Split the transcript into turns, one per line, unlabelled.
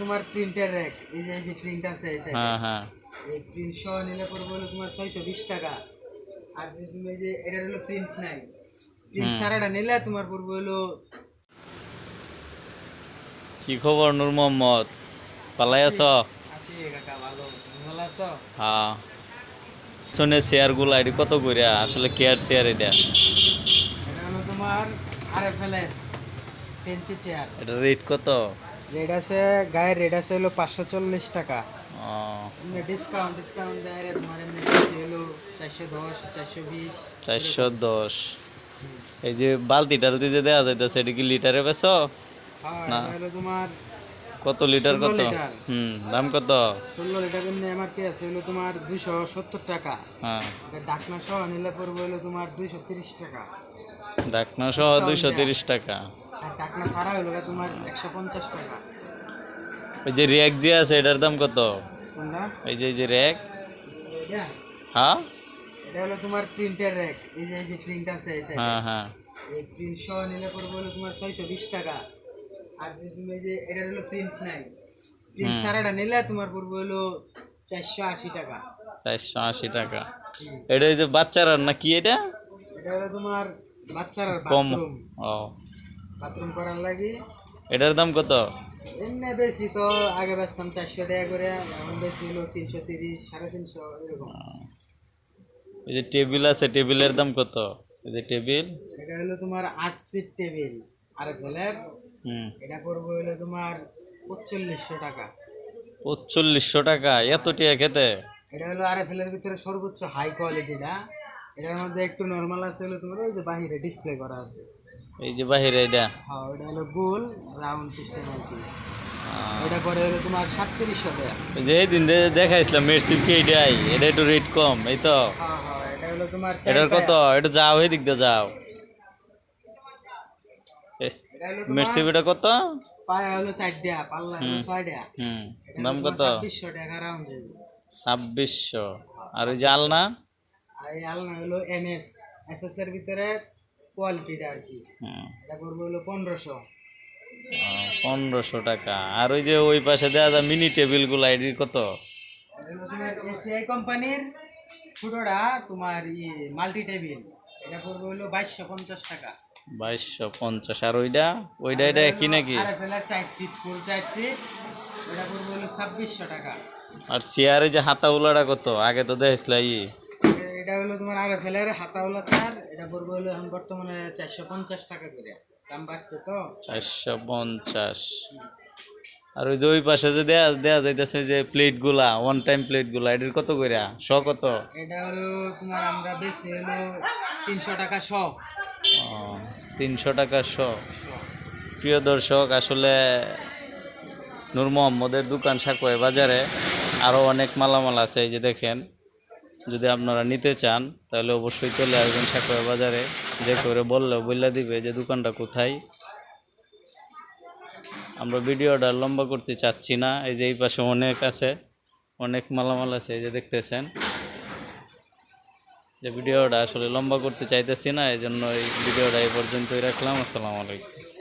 তোমার printer rack এই যে এই যে প্রিন্ট আছে এই
হ্যাঁ হ্যাঁ।
এই প্রিন্ট সহ নিলে পড়বে হলো তোমার ছয়শো বিশ টাকা। আর যদি তুমি এই যে এটার হলো প্রিন্ট নাই। প্রিন্ট সারাটা নিলে তোমার পড়বে হলো
কি খবর নূর মোহাম্মদ? পালাই আছ হ্যাঁ। শোনে চেয়ারগুলো এটি কত করিয়া আসলে কেয়ার চেয়ার এটা?
এটা হলো তোমার আরে ফেলে চেয়ার
এটা রেট কত?
রেট আছে গায়ের রেট আছে হলো পাঁচশো চল্লিশ টাকা। ডিসকাউন্ট ডিসকাউন্ট দেয় তোমার হলো চারশো দশ চারশো বিশ।
চারশো দশ। এই যে বালতি টালতি যে দেওয়া যাইতেছে এটা কি লিটারে বেছো
হ্যাঁ
না।
তোমার
কত লিটার কত? হুম দাম কত?
ষোলো লিটার এমনি এমআরপি আছে হলো তোমার দুইশো সত্তর টাকা।
হ্যাঁ।
ডাকনা সহ নিলে পড়বে হলো তোমার দুইশো তিরিশ টাকা।
ডাকনা সহ দুইশো তিরিশ টাকা।
আর ডাকনা ছাড়া হলো তোমার একশো পঞ্চাশ টাকা।
ওই যে র্যাক যে আছে এটার দাম কত? এই যে এই যে র্যাক হ্যাঁ?
এটা হলো তোমার প্রিন্টার র্যাক এই যে এই যে প্রিন্ট আছে।
হ্যাঁ হ্যাঁ।
এই সহ নিলে পড়বে হলো তোমার ছয়শো বিশ টাকা। আর যদি তুমি এই যে এটার হলো প্রিন্ট নাই। প্রিন্ট সারাটা নিলে তোমার পড়বে হলো চারশো আশি টাকা।
চারশো আশি টাকা। এটা এই যে বাচ্চারা না কি এটা?
এটা হলো তোমার বাচ্চার
কম ও।
বাথরুম করার লাগে।
এটার দাম কত?
এমনি বেশি তো আগে বেচতাম চারশো টাকা করে এখন বেশি হলো তিনশো তিরিশ সাড়ে তিনশো এরকম।
এই যে টেবিল আছে টেবিলের দাম কত? এই যে টেবিল?
এটা হলো তোমার আট সিট টেবিল আর ফেলের
হুম।
এটা পড়বে হলো তোমার পঁচল্লিশশো টাকা।
পঁচল্লিশশো টাকা এত টিয়া খেতে?
এটা হলো আর এর ভিতরে সর্বোচ্চ হাই কোয়ালিটিটা এটার মধ্যে একটু নর্মাল আছে হলো তোমার ওই যে বাহিরে ডিসপ্লে করা আছে।
এই যে বাহিরে এটা।
হ্যাঁ ওটা হলো গোল রাউন্ড সিস্টেম আর কি। ওটা পরে হলো তোমার সাতত্রিশশো টাকা
যে দিন দেখাইছিলাম মেডসিপ কে এটাই এটা একটু রেট কম এই তো।
হ্যাঁ হ্যাঁ এটা হলো তোমার
এটার কত? এটা যাও এই দিক দিয়ে যাও।
এটা
মেডসিপ এটা কত?
পায়া হলো চার দেয়া পাল্লা হলো
হুম দাম কত?
ছাব্বিশশো টাকা রাউন্ড যাবে
ছাব্বিশশো। আর ওই যে আলনা?
আলনা হলো এর ভিতরে কোয়ালিটিটা আর কি।
হুম,
এটা করব হলো পনেরোশো।
পনেরোশো টাকা। আর ওই যে ওই পাশে দেওয়া যায় মিনি টেবিলগুলো কত?
এসিআই কোম্পানির ছোটোটা তোমার ইয়ে মাল্টি টেবিল এটা করব হলো বাইশশো পঞ্চাশ টাকা।
বাইশশো পঞ্চাশ। আর ওইটা ওইটা এটা কি নাকি?
আর ফেলার চার সিট ফুল চার সিট এটা করব হলো ছাব্বিশশো টাকা।
আর চেয়ারে যে হাতাগুলাটা কত? আগে তো দেখছিল ই।
এটা- হলো তোমার আর ফেলার হাতাওলা চার এটা করব হলো এখন বর্তমানে চারশো পঞ্চাশ টাকা করে। দাম বাড়ছে তো।
চারশো পঞ্চাশ। আর ওই যে ওই পাশে যে দেয়া দেয়া যাইতেছে যে প্লেটগুলা ওয়ান টাইম প্লেটগুলা এটির কত করে শ কত?
এটা হলো তোমার আমরা বেশি হলো তিনশো টাকা শ।
তিনশো টাকা শ। প্রিয় দর্শক আসলে নূর মোহাম্মদের দোকান সাকোয় বাজারে আরও অনেক মালামাল আছে এই যে দেখেন। যদি আপনারা নিতে চান, তাহলে অবশ্যই চলে আসবেন সাকোয় বাজারে। যে করে বললে বললে দিবে যে দোকানটা কোথায়। আমরা ভিডিওটা লম্বা করতে চাচ্ছি না, এই যে এই পাশে অনেক আছে, অনেক মালামাল আছে, এই যে দেখতেছেন। যে ভিডিওটা আসলে লম্বা করতে চাইতেছি না, এই জন্য এই ভিডিওটা এই পর্যন্তই রাখলাম। আসসালামু আলাইকুম।